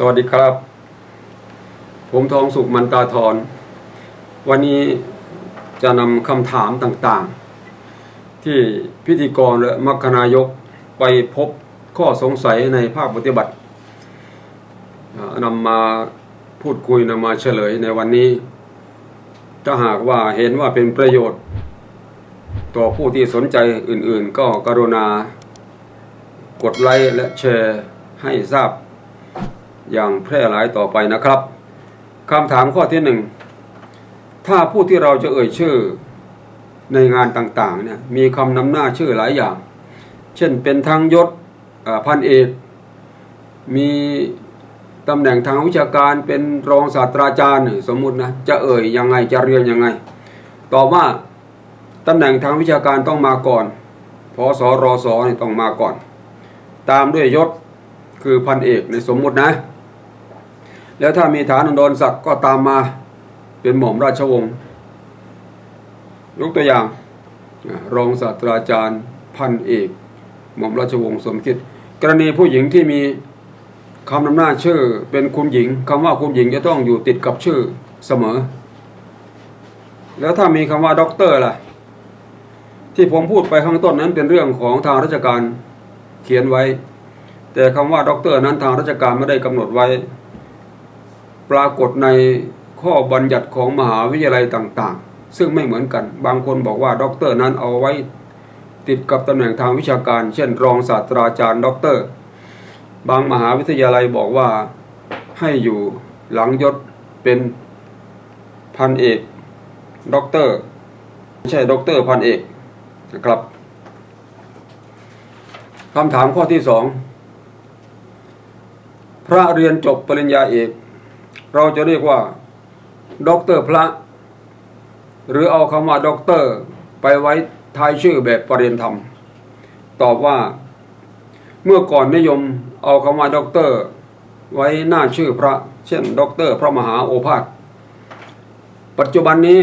สวัสดีครับ ผมทองสุขมันตาทร วันนี้จะนำคำถามต่างๆ ที่พิธีกรและมัคคณายกไปพบข้อสงสัยในภาคปฏิบัตินำมาพูดคุยนำมาเฉลยในวันนี้ ถ้าหากว่าเห็นว่าเป็นประโยชน์ ต่อผู้ที่สนใจอื่นๆ ก็กรุณากดไลค์และแชร์ให้ทราบ อย่างแพร่หลายต่อไปนะครับคำถามข้อที่หนึ่งถ้าผู้ที่เราจะเอ่ยชื่อในงานต่างๆเนี่ยมีคำนำหน้าชื่อหลายอย่าง เช่นเป็นทางยศพันเอกมีตำแหน่งทางวิชาการเป็นรองศาสตราจารย์สมมุตินะจะเอ่ยยังไงจะเรียนยังไงตอบว่าตำแหน่งทางวิชาการต้องมาก่อนพศรศต้องมาก่อน ตามด้วยยศคือพันเอกในสมมุตินะ แล้วถ้ามีฐานดรศักดิ์ก็ตามมาเป็นหม่อมราชวงศ์ยกตัวอย่างรองศาสตราจารย์พันเอก หม่อมราชวงศ์สมคิด กรณีผู้หญิงที่มีคำนำหน้าชื่อเป็นคุณหญิงคำว่าคุณหญิงจะต้องอยู่ติดกับชื่อเสมอ แล้วถ้ามีคำว่าด็อกเตอร์ล่ะ ที่ผมพูดไปข้างต้นนั้นเป็นเรื่องของทางราชการเขียนไว้ แต่คำว่าด็อกเตอร์นั้นทางราชการไม่ได้กำหนดไว้ ปรากฏในข้อบัญญัติของมหาวิทยาลัยต่างๆ ซึ่งไม่เหมือนกัน บางคนบอกว่าด็อกเตอร์นั้นเอาไว้ติดกับตำแหน่งทางวิชาการ เช่น รองศาสตราจารย์ด็อกเตอร์ บางมหาวิทยาลัยบอกว่าให้อยู่หลังยศเป็นพันเอกด็อกเตอร์ไม่ใช่ด็อกเตอร์พันเอกนะครับคำถามข้อที่สองพระเรียนจบปริญญาเอก เราจะเรียกว่าด็อกเตอร์พระ หรือเอาคำว่าด็อกเตอร์ไปไว้ท้ายชื่อแบบปรริญญาธรรม ตอบว่า เมื่อก่อนนิยมเอาคำว่าด็อกเตอร์ ไว้หน้าชื่อพระ เช่นด็อกเตอร์พระมหาโอภาสปัจจุบันนี้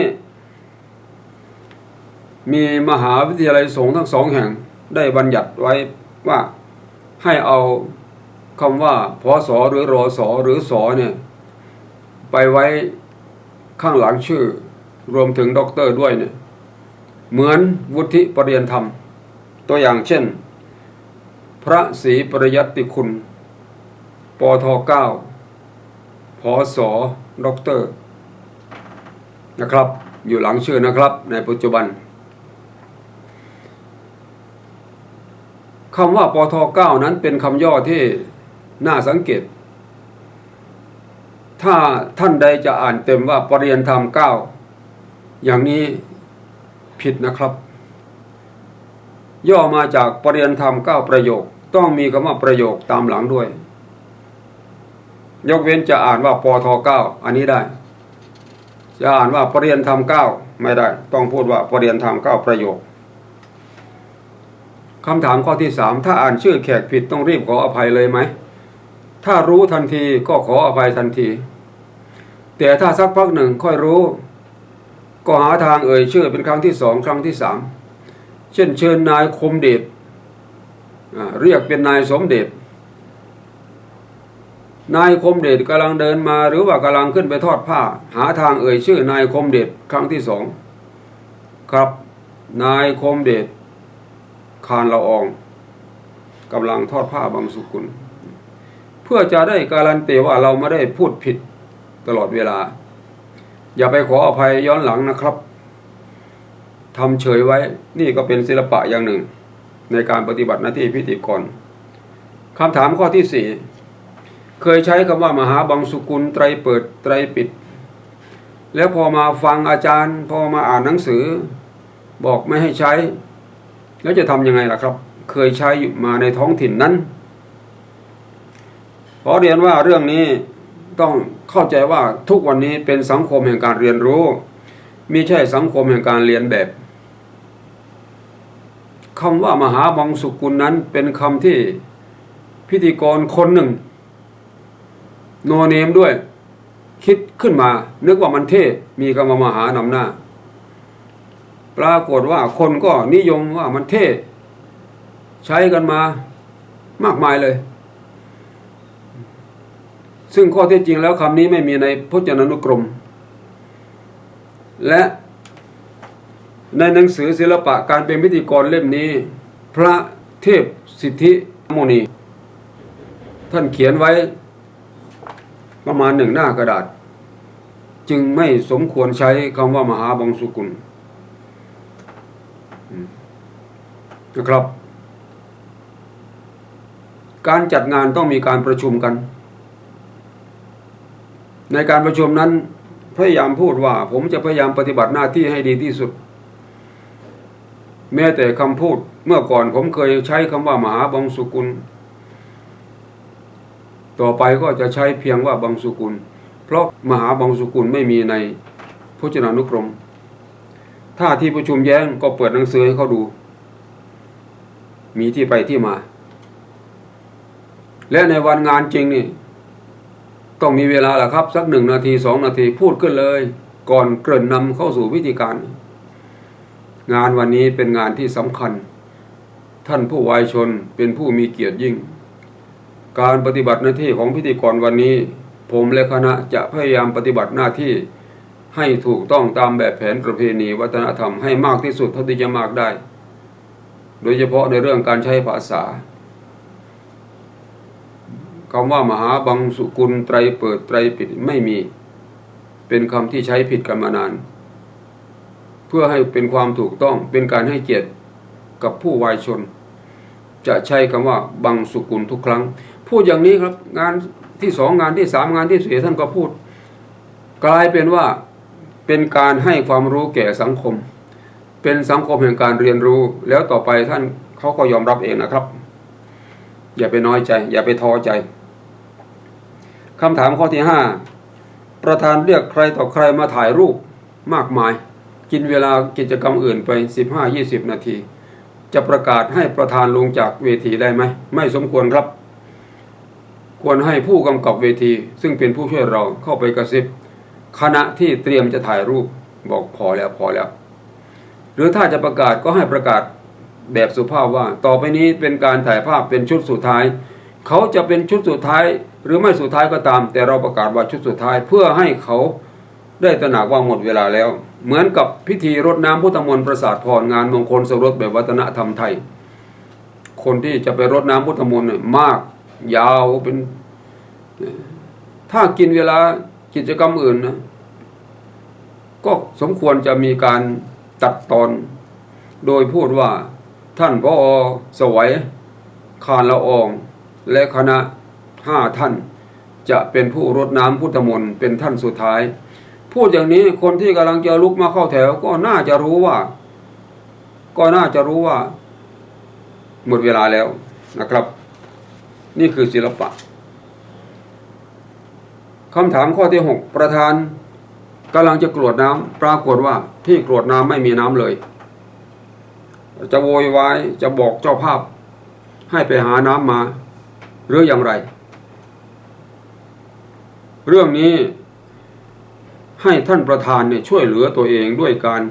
มีมหาวิทยาลัยสงฆ์ทั้งสองแห่งได้บัญญัติไว้ว่าให้เอาคำว่าพศหรือรอสอหรือสอเนี่ย ไปไว้ข้างหลังชื่อ รวมถึงด็อกเตอร์ด้วยเนี่ยเหมือนวุฒิปรริญญาธรรม ตัวอย่างเช่น พระศรีปริยัติคุณ ปทเก้าพศด็อกเตอร์นะครับ อยู่หลังชื่อนะครับ ในปัจจุบันคำว่าปทเก้านั้นเป็นคำย่อที่น่าสังเกต ถ้าท่านใดจะอ่านเต็มว่าปรริยนธรรมเก้าอย่างนี้ผิดนะครับ ย่อมาจากปรริยนธรรมเก้าประโยค ต้องมีคำว่าประโยคตามหลังด้วย ยกเว้นจะอ่านว่าปทเก้าอันนี้ได้ จะอ่านว่าปรริยนธรรมเก้าไม่ได้ ต้องพูดว่าปรริยนธรรมเก้าประโยคคำถามข้อที่สามถ้าอ่านชื่อแขกผิดต้องรีบขออภัยเลยไหม ถ้ารู้ทันทีก็ขออภัยทันที แต่ถ้าสักพักหนึ่งค่อยรู้ ก็หาทางเอ่ยชื่อเป็นครั้งที่สองครั้งที่สามเช่นเชิญนายคมเดชเรียกเป็นนายสมเด็จนายคมเดชกำลังเดินมาหรือว่ากำลังขึ้นไปทอดผ้า หาทางเอ่ยชื่อนายคมเดชครั้งที่สองครับ นายคมเดชคานละอองกำลังทอดผ้าบางสุกุล เพื่อจะได้การันตีว่าเราไม่ได้พูดผิดตลอดเวลา อย่าไปขออภัยย้อนหลังนะครับทำเฉยไว้นี่ก็เป็นศิลปะอย่างหนึ่ง ในการปฏิบัติหน้าที่พิธีกรคำถามข้อที่สี่เคยใช้คำว่ามหาบางสุกุลไตรเปิดไตรปิด แล้วพอมาฟังอาจารย์ พอมาอ่านหนังสือ บอกไม่ให้ใช้ แล้วจะทำยังไงล่ะครับ เคยใช้อยู่มาในท้องถิ่นนั้น ขอเรียนว่าเรื่องนี้ต้องเข้าใจว่าทุกวันนี้เป็นสังคมแห่งการเรียนรู้ม่ใช่สังคมแห่งการเรียนแบบคำว่ามหาบังสุกุลนั้นเป็นคำที่พิธีกรคนหนึ่ง โนเนมด้วย คิดขึ้นมา นึกว่ามันเท่มีคำว่ามหานำหน้า ปรากฏว่าคนก็นิยมว่ามันเท่ ใช้กันมามากมายเลย ซึ่งข้อเท็จจริงแล้วคำนี้ไม่มีในพจนานุกรม และในหนังสือศิลปะการเป็นพิธีกรเล่มนี้ พระเทพสิทธิโมนี ท่านเขียนไว้ประมาณหนึ่งหน้ากระดาษ จึงไม่สมควรใช้คำว่ามหาบังสุกุลนะครับ การจัดงานต้องมีการประชุมกัน ในการประชุมนั้นพยายามพูดว่า ผมจะพยายามปฏิบัติหน้าที่ให้ดีที่สุด แม้แต่คำพูดเมื่อก่อนผมเคยใช้คำว่ามหาบังสุกุล ต่อไปก็จะใช้เพียงว่าบังสุกุล เพราะมหาบังสุกุลไม่มีในพจนานุกรม ถ้าที่ประชุมแย้งก็เปิดหนังสือให้เขาดู มีที่ไปที่มา และในวันงานจริงนี่ ต้องมีเวลาแหละครับ สักหนึ่งนาทีสองนาทีพูดขึ้นเลย ก่อนเกริ่นนำเข้าสู่วิธีการ งานวันนี้เป็นงานที่สำคัญ ท่านผู้วายชนเป็นผู้มีเกียรติยิ่ง การปฏิบัติหน้าที่ของพิธีกรวันนี้ ผมและคณะจะพยายามปฏิบัติหน้าที่ให้ถูกต้องตามแบบแผนประเพณีวัฒนธรรมให้มากที่สุดเท่าที่จะมากได้ โดยเฉพาะในเรื่องการใช้ภาษา คำว่ามหาบังสุกุลไตรเปิดไตรปิดไม่มี เป็นคำที่ใช้ผิดกันมานาน เพื่อให้เป็นความถูกต้องเป็นการให้เกียรติกับผู้วายชน จะใช้คำว่าบังสุกุลทุกครั้ง พูดอย่างนี้ครับงานที่สองงานที่สามงานที่สี่ท่านก็พูด กลายเป็นว่าเป็นการให้ความรู้แก่สังคม เป็นสังคมแห่งการเรียนรู้ แล้วต่อไปท่านเขาก็ยอมรับเองนะครับ อย่าไปน้อยใจ อย่าไปท้อใจ คำถามข้อที่ห้าประธานเรียกใครต่อใครมาถ่ายรูปมากมาย กินเวลากิจกรรมอื่นไป 15-20 นาที จะประกาศให้ประธานลงจากเวทีได้ไหม ไม่สมควรครับ ควรให้ผู้กำกับเวที ซึ่งเป็นผู้ช่วยเราเข้าไปกระซิบคณะที่เตรียมจะถ่ายรูปบอกพอแล้วพอแล้ว หรือถ้าจะประกาศก็ให้ประกาศแบบสุภาพว่า ต่อไปนี้เป็นการถ่ายภาพเป็นชุดสุดท้าย เขาจะเป็นชุดสุดท้าย หรือไม่สุดท้ายก็ตาม แต่เราประกาศว่าชุดสุดท้ายเพื่อให้เขาได้ตระหนักว่าหมดเวลาแล้ว เหมือนกับพิธีรดน้ำพุทธมนต์ประสาทพรงานมงคลสมรสแบบวัฒนธรรมไทย คนที่จะไปรดน้ำพุทธมนต์เนี่ยมาก ยาวเป็น ถ้ากินเวลากิจกรรมอื่นนะก็สมควรจะมีการตัดตอน โดยพูดว่าท่านพอสวัยคานละออง และคณะ ห้าท่าน จะเป็นผู้รดน้ำพุทธมนต์เป็นท่านสุดท้าย พูดอย่างนี้คนที่กำลังจะลุกมาเข้าแถว ก็น่าจะรู้ว่า ก็น่าจะรู้ว่า หมดเวลาแล้วนะครับ นี่คือศิลปะคำถามข้อที่หกประธานกำลังจะกรวดน้ำปรากฏว่าที่กรวดน้ำไม่มีน้ำเลย จะโวยวายจะบอกเจ้าภาพ ให้ไปหาน้ำมา หรืออย่างไร เรื่องนี้ให้ท่านประธานเนี่ยช่วยเหลือตัวเองด้วยการ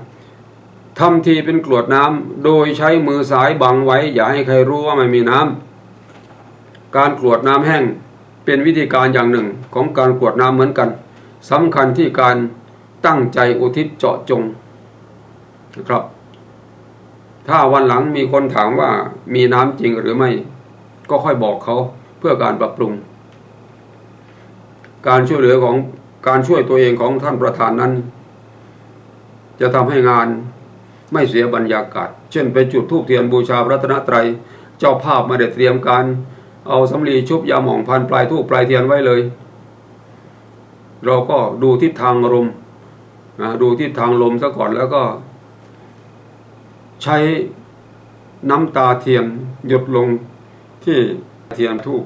ทำทีเป็นกรวดน้ำโดยใช้มือสายบังไว้ อย่าให้ใครรู้ว่าไม่มีน้ำการกรวดน้ำแห้งเป็นวิธีการอย่างหนึ่งของการกรวดน้ำเหมือนกันสำคัญที่การตั้งใจอุทิศเจาะจงนะครับ ถ้าวันหลังมีคนถามว่ามีน้ำจริงหรือไม่ ก็ค่อยบอกเขาเพื่อการปรับปรุง การช่วยเหลือของการช่วยตัวเองของท่านประธานนั้น จะทำให้งานไม่เสียบรรยากาศ เช่นไปจุดธูปเทียนบูชาพระรัตนตรัย เจ้าภาพไม่ได้เตรียมการ เอาสำลีชุบยาหมองพันปลายธูปปลายเทียนไว้เลย เราก็ดูทิศทางลมนะดูทิศทางลมซะก่อนแล้วก็ ใช้น้ำตาเทียนหยดลงที่เทียนทูป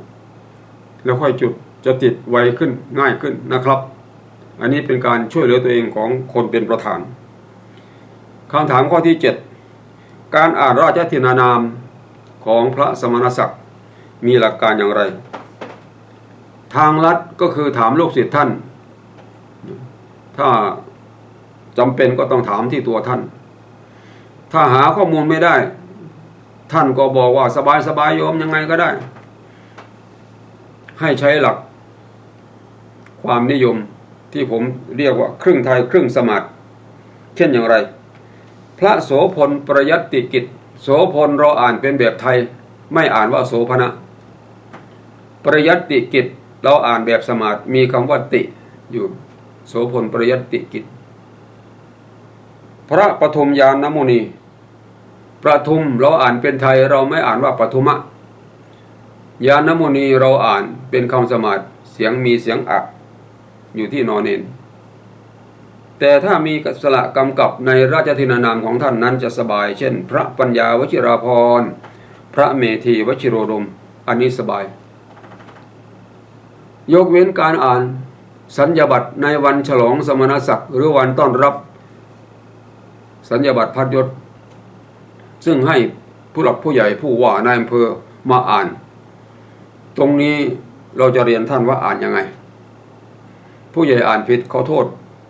แล้วค่อยจุด จะติดไวขึ้นง่ายขึ้นนะครับ อันนี้เป็นการช่วยเหลือตัวเองของคนเป็นประธานคำถามข้อที่เจ็ดการอ่านราชทินานามของพระสมณศักดิ์มีหลักการอย่างไร ทางลัดก็คือถามลูกศิษย์ท่าน ถ้าจำเป็นก็ต้องถามที่ตัวท่าน ถ้าหาข้อมูลไม่ได้ ท่านก็บอกว่าสบายสบายโยมยังไงก็ได้ ให้ใช้หลัก ความนิยมที่ผมเรียกว่าครึ่งไทยครึ่งสมัติเช่นอย่างไร พระโสพลประยัติกิจ โสพลเราอ่านเป็นแบบไทย ไม่อ่านว่าโสพนะประยัติกิจเราอ่านแบบสมาธิมีคำว่าติอยู่โสพลประยัติกิจ พระปฐมยานนมุนีประทุมเราอ่านเป็นไทยเราไม่อ่านว่าปทุมะยานโมนีเราอ่านเป็นคำสมาธิเสียงมีเสียงอัก อยู่ที่นอนเนนแต่ถ้ามีกสระกำกับในราชธินานามของท่านนั้นจะสบาย เช่น พระปัญญาวชิราพรพระเมธีวชิโรดม อันนี้สบาย ยกเว้นการอ่านสัญญาบัตรในวันฉลองสมณศักดิ์หรือวันต้อนรับ สัญญาบัตรพัดยศ ซึ่งให้ผู้หลักผู้ใหญ่ผู้ว่านายอำเภอมาอ่าน ตรงนี้เราจะเรียนท่านว่าอ่านยังไง ผู้ใหญ่อ่านผิดขอโทษ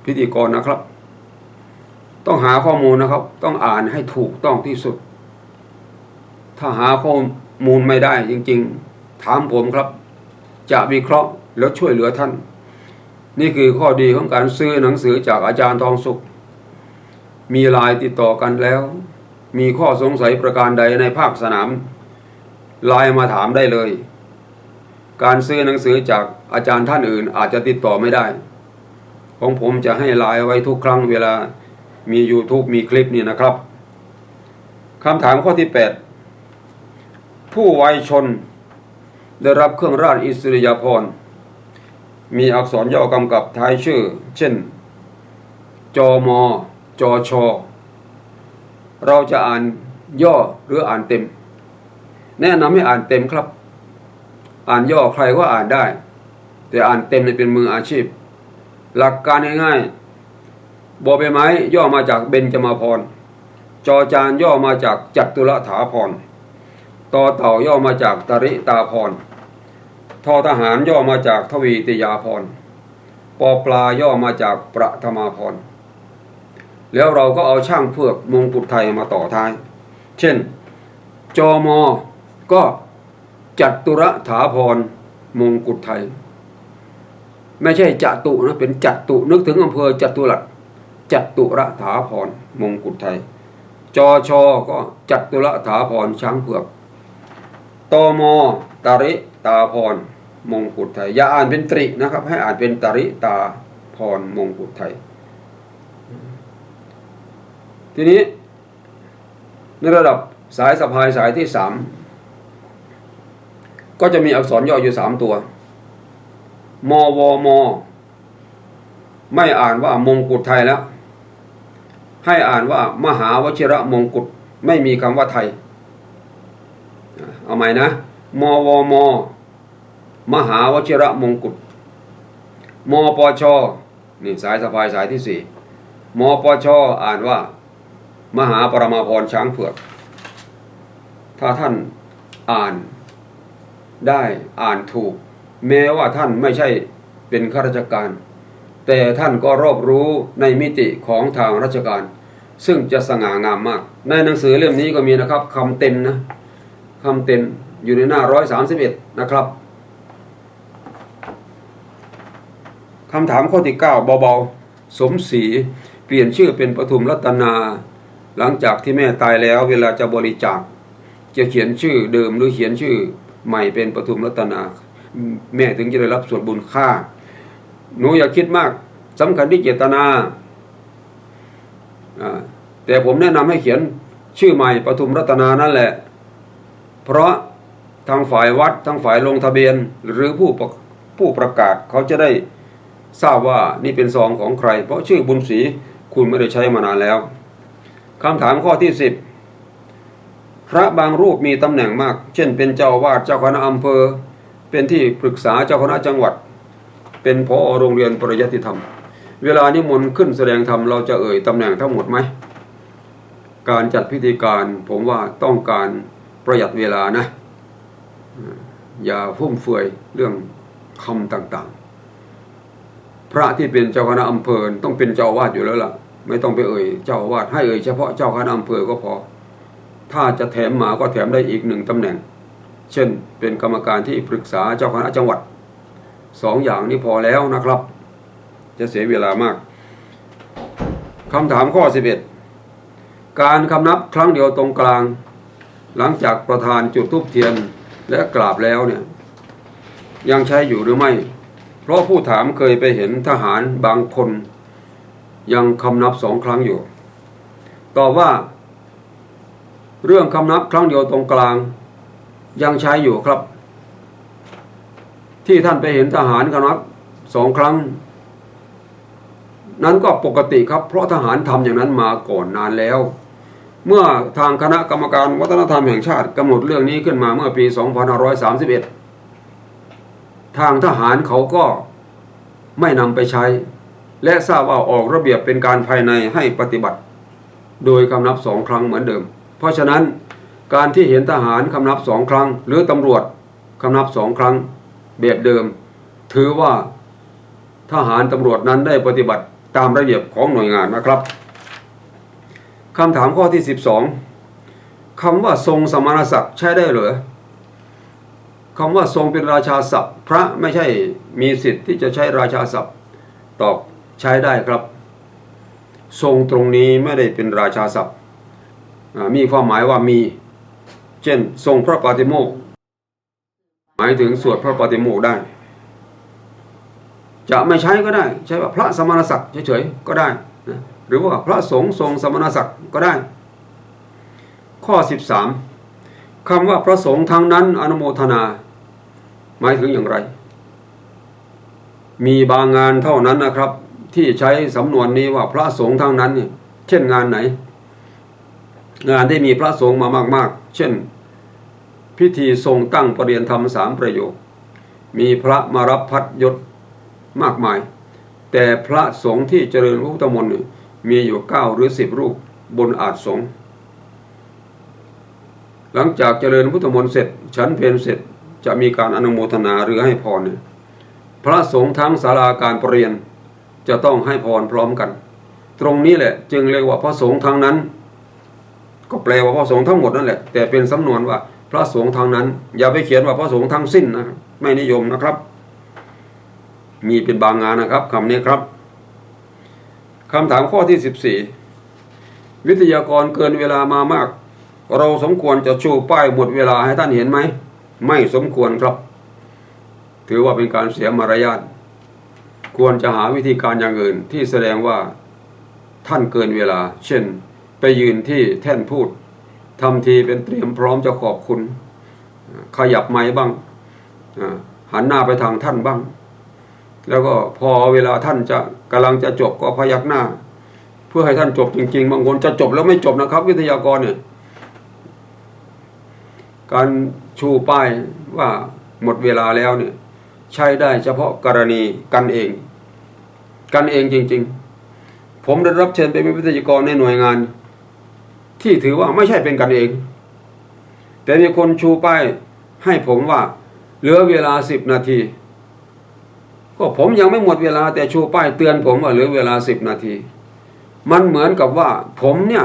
พิธีกรนะครับ ต้องหาข้อมูลนะครับ ต้องอ่านให้ถูกต้องที่สุด ถ้าหาข้อมูลไม่ได้จริงๆ ถามผมครับ จะวิเคราะห์แล้วช่วยเหลือท่าน นี่คือข้อดีของการซื้อหนังสือจากอาจารย์ทองสุข มีไลายติดต่อกันแล้ว มีข้อสงสัยประการใดในภาคสนามไลน์มาถามได้เลย การซื้อหนังสือจากอาจารย์ท่านอื่น อาจจะติดต่อไม่ได้ ของผมจะให้ไลน์ไว้ทุกครั้งเวลามี YouTube มีคลิปนี่นะครับคำถามข้อที่ 8 ผู้วัยชนได้รับเครื่องราชอิสริยาภรณ์มีอักษรย่อกำกับท้ายชื่อ เช่น จอมอจอชอเราจะอ่านย่อหรืออ่านเต็ม แนะนำให้อ่านเต็มครับ อ่านย่อใครก็อ่านได้ แต่อ่านเต็มเนี่ยเป็นมืออาชีพ หลักการง่ายๆบอใบไม้ย่อมาจากเบญจมาพรจอจานย่อมาจากจัตุรถาพรต่อเต่าย่อมาจากตริตาพรทอทหารย่อมาจากทวีติยาพรปอปลาย่อมาจากประธมาพรแล้วเราก็เอาช่างเพือกมงกุฎไทยมาต่อท้าย เช่น จอมอก็ จัตุระถาพรมงกุฎไทย ไม่ใช่จัตุนะเป็นจัตุนึกถึงอำเภอจัตุรัสจัตุระถาพรมงกุฎไทย จอชอก็จัตุระถาพรช้างเผือกตมตาริตาพรมงกุฎไทย อย่าอ่านเป็นตรินะครับ ให้อ่านเป็นตาริตาพรมงกุฎไทย ทีนี้ในระดับสายสะพายสายที่สาม ก็จะมีอักษรย่ออยู่สามตัว มวม ไม่อ่านว่ามงกุฎไทยแล้ว ให้อ่านว่ามหาวชิระมงกุฎไม่มีคำว่าไทย เอาใหม่นะ มวม มหาวชิระมงกุฎ มปช นี่สายสะพายสายที่สี่มปช อ่านว่า มหาปรมาพรช้างเผือก ถ้าท่านอ่าน ได้อ่านถูก แม้ว่าท่านไม่ใช่เป็นข้าราชการ แต่ท่านก็รอบรู้ในมิติของทางราชการ ซึ่งจะสง่างามมาก ในหนังสือเล่มนี้ก็มีนะครับคำเต็มนะคำเต็มอยู่ในหน้าร้อยสามสิบเอ็ดนะครับคำถามข้อที่เก้าเบาๆ สมศรีเปลี่ยนชื่อเป็นปทุมรัตนา หลังจากที่แม่ตายแล้วเวลาจะบริจาคจะเขียนชื่อเดิมหรือเขียนชื่อ ใหม่เป็นปทุมรัตนา แม่ถึงจะได้รับส่วนบุญค่า หนูอย่าคิดมากสำคัญที่เจตนา แต่ผมแนะนำให้เขียนชื่อใหม่ปทุมรัตนานั่นแหละ เพราะทางฝ่ายวัดทางฝ่ายลงทะเบียนหรือผู้ผู้ประกาศเขาจะได้ทราบว่านี่เป็นซองของใคร เพราะชื่อบุญศรีคุณไม่ได้ใช้มานานแล้วคำถามข้อที่สิบ พระบางรูปมีตำแหน่งมาก เช่น เป็นเจ้าวาดเจ้าคณะอำเภอ เป็นที่ปรึกษาเจ้าคณะจังหวัด เป็นพอโรงเรียนปริยัติธรรม เวลานิมนต์ขึ้นแสดงธรรมเราจะเอ่ยตำแหน่งทั้งหมดไหม การจัดพิธีการผมว่าต้องการประหยัดเวลานะ อย่าฟุ่มเฟือยเรื่องคำต่างๆ พระที่เป็นเจ้าคณะอำเภอต้องเป็นเจ้าวาดอยู่แล้วล่ะ ไม่ต้องไปเอ่ยเจ้าวาดให้เอ่ยเฉพาะเจ้าคณะอำเภอก็พอ ถ้าจะแถมมาก็แถมได้อีกหนึ่งตำแหน่ง เช่น เป็นกรรมการที่ปรึกษาเจ้าคณะจังหวัดสองอย่างนี้พอแล้วนะครับ จะเสียเวลามากคำถามข้อ 11 การคำนับครั้งเดียวตรงกลาง หลังจากประธานจุดทูปเทียนและกราบแล้วเนี่ยยังใช้อยู่หรือไม่ เพราะผู้ถามเคยไปเห็นทหารบางคน ยังคำนับสองครั้งอยู่ ตอบว่า เรื่องคำนับครั้งเดียวตรงกลาง ยังใช้อยู่ครับ ที่ท่านไปเห็นทหารคำนับสองครั้ง นั้นก็ปกติครับ เพราะทหารทำอย่างนั้นมาก่อนนานแล้ว เมื่อทางคณะกรรมการวัฒนธรรมแห่งชาติกำหนดเรื่องนี้ขึ้นมาเมื่อปี 2531 ทางทหารเขาก็ไม่นำไปใช้ และทราบว่าออกระเบียบเป็นการภายในให้ปฏิบัติ โดยคำนับสองครั้งเหมือนเดิม เพราะฉะนั้นการที่เห็นทหารคำนับสองครั้ง หรือตำรวจคำนับสองครั้งแบบเดิม ถือว่าทหารตำรวจนั้นได้ปฏิบัติตามระเบียบของหน่วยงานนะครับคำถามข้อที่ 12คำว่าทรงสมณศักดิ์ใช้ได้หรือคำว่าทรงเป็นราชาศัพท์ พระไม่ใช่มีสิทธิ์ที่จะใช้ราชาศัพท์ ตอบใช้ได้ครับ ทรงตรงนี้ไม่ได้เป็นราชาศัพท์ มีความหมายว่ามี เช่น ทรงพระปฏิโมกหมายถึงสวดพระปฏิโมกได้ จะไม่ใช้ก็ได้ ใช้ว่าพระสมณศักดิ์เฉยๆก็ได้นะหรือว่าพระสงฆ์ทรงสมณศักดิ์ก็ได้ ข้อ 13คำว่าพระสงฆ์ทั้งนั้นอนุโมทนา หมายถึงอย่างไร มีบางงานเท่านั้นนะครับ ที่ใช้สำนวนนี้ว่าพระสงฆ์ทั้งนั้นเนี่ยเช่นงานไหน งานที่มีพระสงฆ์มามาก ๆ เช่น พิธีทรงตั้งประเรียนธรรมสามประโยค มีพระมารับพัดยศมากมาย แต่พระสงฆ์ที่เจริญพระพุทธมนต์มีอยู่เก้าหรือสิบรูปบนอาจสงฆ์หลังจากเจริญพุทธมนต์เสร็จฉันเพลเสร็จจะมีการอนุโมทนาหรือให้พรเนี่ยพระสงฆ์ทั้งศาลาการประเรียนจะต้องให้พรพร้อมกัน ตรงนี้แหละจึงเรียกว่าพระสงฆ์ทั้งนั้น ก็แปลว่าพระสงฆ์ทั้งหมดนั่นแหละแต่เป็นสำนวนว่าพระสงฆ์ทั้งนั้น อย่าไปเขียนว่าพระสงฆ์ทั้งสิ้นนะไม่นิยมนะครับ มีเป็นบางงานนะครับคำนี้ครับคำถามข้อที่14วิทยากรเกินเวลามามาก เราสมควรจะชูป้ายหมดเวลาให้ท่านเห็นไหม ไม่สมควรครับ ถือว่าเป็นการเสียมารยาทควรจะหาวิธีการอย่างอื่นที่แสดงว่าท่านเกินเวลา เช่น ไปยืนที่แท่นพูดทำทีเป็นเตรียมพร้อมจะขอบคุณ ขยับไม้บ้างหันหน้าไปทางท่านบ้าง แล้วก็พอเวลาท่านจะกำลังจะจบก็พยักหน้า เพื่อให้ท่านจบจริง ๆ บางคนจะจบแล้วไม่จบนะครับ วิทยากรเนี่ยการชูป้ายว่าหมดเวลาแล้วเนี่ยใช้ได้เฉพาะกรณีกันเอง กันเองจริง ๆ ผมได้รับเชิญไปเป็นวิทยากรในหน่วยงาน ที่ถือว่าไม่ใช่เป็นกันเอง แต่มีคนชูป้ายให้ผมว่า เหลือเวลาสิบนาที ก็ผมยังไม่หมดเวลาแต่ชูป้ายเตือนผมว่าเหลือเวลาสิบนาที มันเหมือนกับว่าผมเนี่ย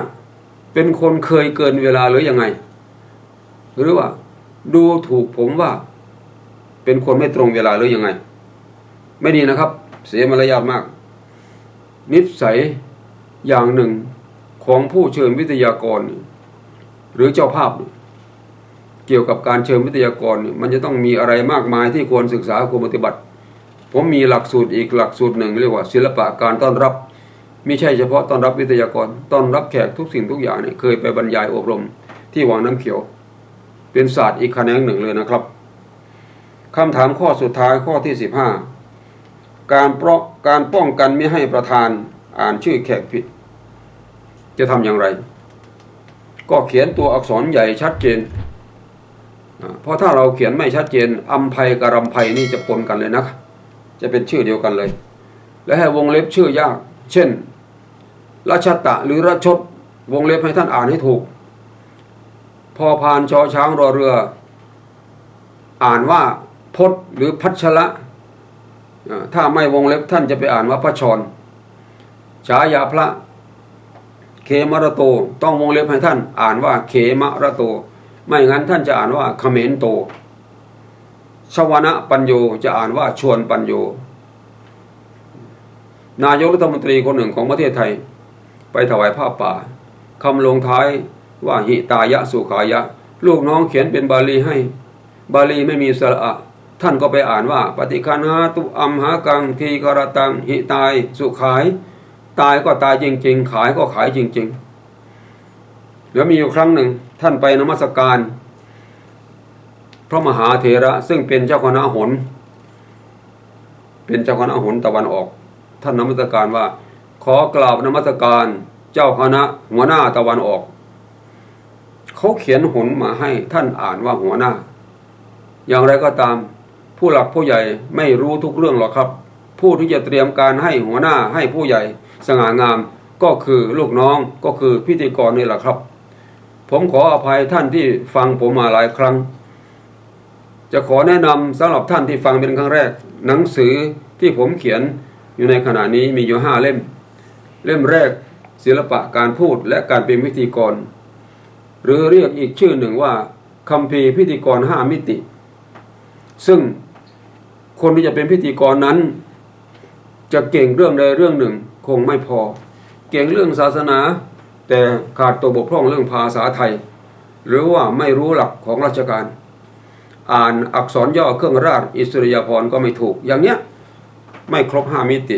เป็นคนเคยเกินเวลาหรือยังไง หรือว่า ดูถูกผมว่า เป็นคนไม่ตรงเวลาหรือยังไง ไม่ดีนะครับ เสียมารยาทมาก นิสัยอย่างหนึ่ง ของผู้เชิญวิทยากร หรือเจ้าภาพ เกี่ยวกับการเชิญวิทยากร มันจะต้องมีอะไรมากมายที่ควรศึกษาควรปฏิบัติ ผมมีหลักสูตรอีกหลักสูตรหนึ่งเรียกว่า ศิลปะการต้อนรับไม่ใช่เฉพาะต้อนรับวิทยากรต้อนรับแขกทุกสิ่งทุกอย่างเนี่ยเคยไปบรรยายอบรมที่วังน้ำเขียว เป็นศาสตร์อีกแขนงหนึ่งเลยนะครับคำถามข้อสุดท้ายข้อที่สิบห้าการเพราะการป้องกันไม่ให้ประธานอ่านชื่อแขกผิด จะทำอย่างไร ก็เขียนตัวอักษรใหญ่ชัดเจน เพราะถ้าเราเขียนไม่ชัดเจนอัมภัยกับรำภัยนี่จะปนกันเลยนะครับจะเป็นชื่อเดียวกันเลย และให้วงเล็บชื่อยาก เช่นรัชตะหรือรัชดวงเล็บให้ท่านอ่านให้ถูก พอพานชอช้างรอเรือ อ่านว่าพดหรือพัชระถ้าไม่วงเล็บท่านจะไปอ่านว่าพระชรฉายาพระ มรโต ต้องวงเล็บให้ท่าน อ่านว่าเขมรโต ไม่งั้นท่านจะอ่านว่าเขมรโต ชวนะปัญโยจะอ่านว่าชวนปัญโย นายกรัฐมนตรีคนหนึ่งของประเทศไทย ไปถวายผ้าป่าคำลงท้ายว่าหิตายะสุขายะ ลูกน้องเขียนเป็นบาลีให้ บาลีไม่มีสระอะท่านก็ไปอ่านว่า ปฏิคันาตุอัมหากังทีกรตังหิตายสุขาย ตายก็ตายจริง ๆ ขายก็ขายจริงๆแล้วมีอยู่ครั้งหนึ่งท่านไปนมัสการ พระมหาเถระซึ่งเป็นเจ้าคณะหน เป็นเจ้าคณะหนตะวันออก ท่านนมัสการว่า ขอกราบนมัสการเจ้าคณะหัวหน้าตะวันออกเขาเขียนหนมาให้ท่านอ่านว่าหัวหน้า อย่างไรก็ตาม ผู้หลักผู้ใหญ่ไม่รู้ทุกเรื่องหรอกครับ ผู้ที่จะเตรียมการให้หัวหน้าให้ผู้ใหญ่ สง่างามก็คือลูกน้องก็คือพิธีกรนี่แหละครับ ผมขออภัยท่านที่ฟังผมมาหลายครั้ง จะขอแนะนำสำหรับท่านที่ฟังเป็นครั้งแรก หนังสือที่ผมเขียนอยู่ในขณะนี้มีอยู่ห้าเล่ม เล่มแรกศิลปะการพูดและการเป็นพิธีกร หรือเรียกอีกชื่อหนึ่งว่าคัมภีร์พิธีกรห้ามิติ ซึ่งคนที่จะเป็นพิธีกรนั้น จะเก่งเรื่องใดเรื่องหนึ่ง คงไม่พอ เก่งเรื่องศาสนา แต่ขาดตัวบกพร่องเรื่องภาษาไทย หรือว่าไม่รู้หลักของราชการ อ่านอักษรย่อเครื่องราชอิสริยาภรณ์ก็ไม่ถูก อย่างเนี้ยไม่ครบห้ามิติ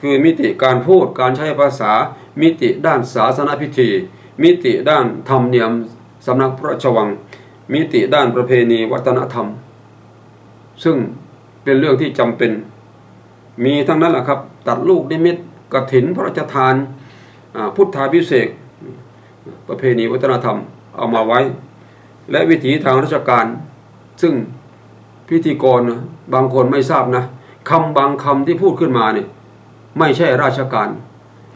คือมิติการพูดการใช้ภาษา มิติด้านศาสนพิธี มิติด้านธรรมเนียมสำนักพระราชวัง มิติด้านประเพณีวัฒนธรรม ซึ่งเป็นเรื่องที่จำเป็นมีทั้งนั้นแหละครับ ตัดลูกนิมิตกถินพระราชทานพุทธาพิเศษประเพณีวัฒนธรรมเอามาไว้ และวิถีทางราชการ ซึ่งพิธีกรบางคนไม่ทราบนะคำบางคำที่พูดขึ้นมาเนี่ยไม่ใช่ราชการ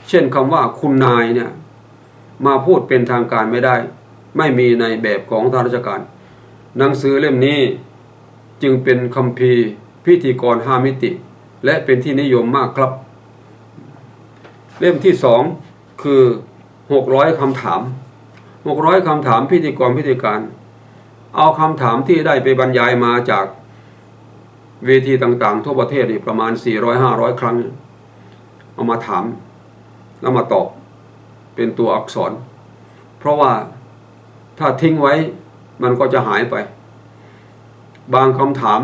เช่นคำว่าคุณนายเนี่ยมาพูดเป็นทางการไม่ได้ ไม่มีในแบบของทางราชการ หนังสือเล่มนี้จึงเป็นคำพีพิธีกรห้ามิติ และเป็นที่นิยมมากครับ เล่มที่สองคือหกร้อยคำถามหกร้อยคำถามพิธีกรพิธีการ เอาคำถามที่ได้ไปบรรยายมาจากเวทีต่างๆ ทั่วประเทศนี่ประมาณ 400-500 ครั้ง เอามาถาม แล้วมาตอบเป็นตัวอักษร เพราะว่าถ้าทิ้งไว้มันก็จะหายไป บางคำถาม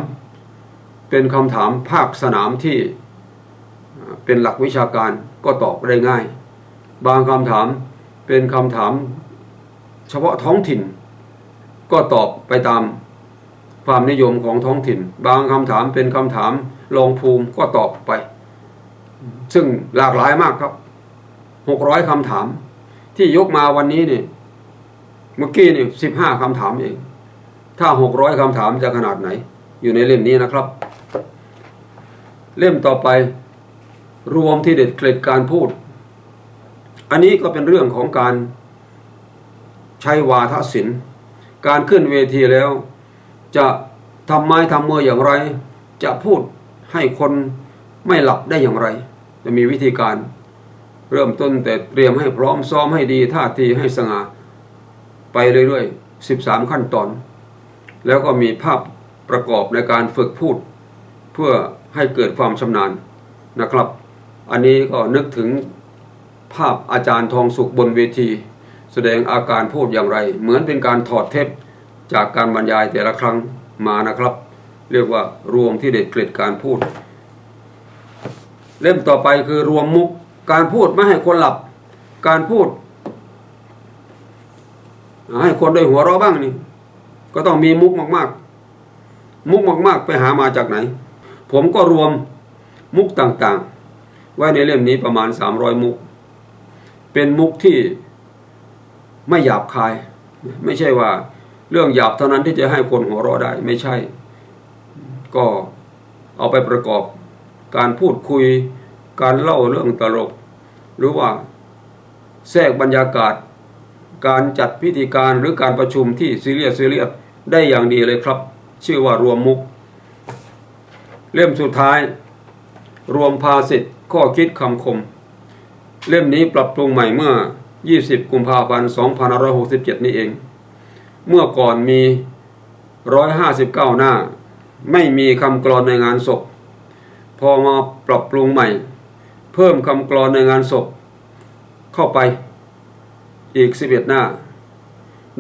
เป็นคำถามภาคสนามที่เป็นหลักวิชาการก็ตอบได้ง่าย บางคำถามเป็นคำถามเฉพาะท้องถิ่น ก็ตอบไปตามความนิยมของท้องถิ่น บางคำถามเป็นคำถามลองภูมิก็ตอบไป ซึ่งหลากหลายมากครับหกร้อยคำถาม ที่ยกมาวันนี้เนี่ยเมื่อกี้นี่สิบห้าคำถามเอง ถ้าหกร้อยคำถามจะขนาดไหน อยู่ในเล่มนี้นะครับ เล่มต่อไปรวมที่เด็ดเกล็ดการพูด อันนี้ก็เป็นเรื่องของการใช้วาทศิลป์ การขึ้นเวทีแล้ว จะทำไม้ทำมืออย่างไร จะพูดให้คนไม่หลับได้อย่างไร จะมีวิธีการเริ่มต้นแต่เตรียมให้พร้อมซ้อมให้ดีท่าทีให้สง่าไปเรื่อยๆ 13 ขั้นตอน แล้วก็มีภาพประกอบในการฝึกพูด เพื่อ ให้เกิดความชำนาญนะครับ อันนี้ก็นึกถึงภาพอาจารย์ทองสุขบนเวที แสดงอาการพูดอย่างไร เหมือนเป็นการถอดเทปจากการบรรยายแต่ละครั้งมานะครับ เรียกว่ารวมที่เด็ดเกล็ดการพูด เล่มต่อไปคือรวมมุกการพูดไม่ให้คนหลับ การพูด ให้คนได้หัวเราะบ้างนี่ก็ต้องมีมุกมาก ๆ มุกมาก ๆ ไปหามาจากไหน ผมก็รวมมุกต่างๆ ไว้ในเล่มนี้ประมาณ 300 มุก เป็นมุกที่ไม่หยาบคาย ไม่ใช่ว่าเรื่องหยาบเท่านั้นที่จะให้คนหัวเราะได้ไม่ใช่ ก็เอาไปประกอบการพูดคุยการเล่าเรื่องตลก หรือว่าแทรกบรรยากาศ การจัดพิธีการหรือการประชุมที่ซีเรียสซีเรียสได้อย่างดีเลยครับ ชื่อว่ารวมมุก เล่มสุดท้าย รวมภาษิตข้อคิดคำคม เล่มนี้ปรับปรุงใหม่เมื่อ 20 กุมภาพันธ์ 2567 นี้เอง เมื่อก่อนมี 159 หน้า ไม่มีคำกรอนในงานศพ พอมาปรับปรุงใหม่ เพิ่มคำกรอนในงานศพ เข้าไปอีก 11 หน้า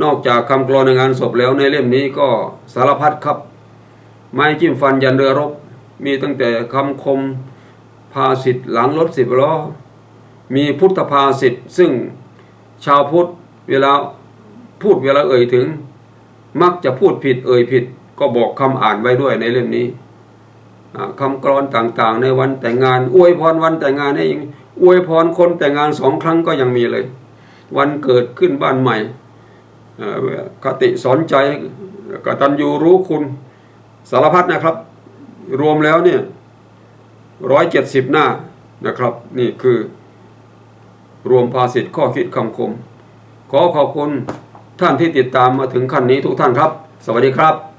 นอกจากคำกรอนในงานศพแล้วในเล่มนี้ก็สารพัดครับ ไม้จิ้มฟันยันเรือรบ มีตั้งแต่คำคมภาสิทธ์หลังรถสิบล้อ มีพุทธภาสิทธ์ซึ่งชาวพุทธเวลาพูดเวลาเอ่ยถึง มักจะพูดผิดเอ่ยผิด ก็บอกคำอ่านไว้ด้วยในเล่มนี้อ่าคำกรอนต่างๆ ในวันแต่งงาน อวยพรวันแต่งงานให้ยังอวยพรคนแต่งงานสองครั้งก็ยังมีเลย วันเกิดขึ้นบ้านใหม่คติสอนใจกตัญญูรู้คุณสารพัดนะครับ รวมแล้วเนี่ยร้อยเจ็ดสิบหน้านะครับ นี่คือ รวมภาษิตข้อคิดคำคม ขอขอบคุณท่านที่ติดตามมาถึงขั้นนี้ทุกท่านครับ สวัสดีครับ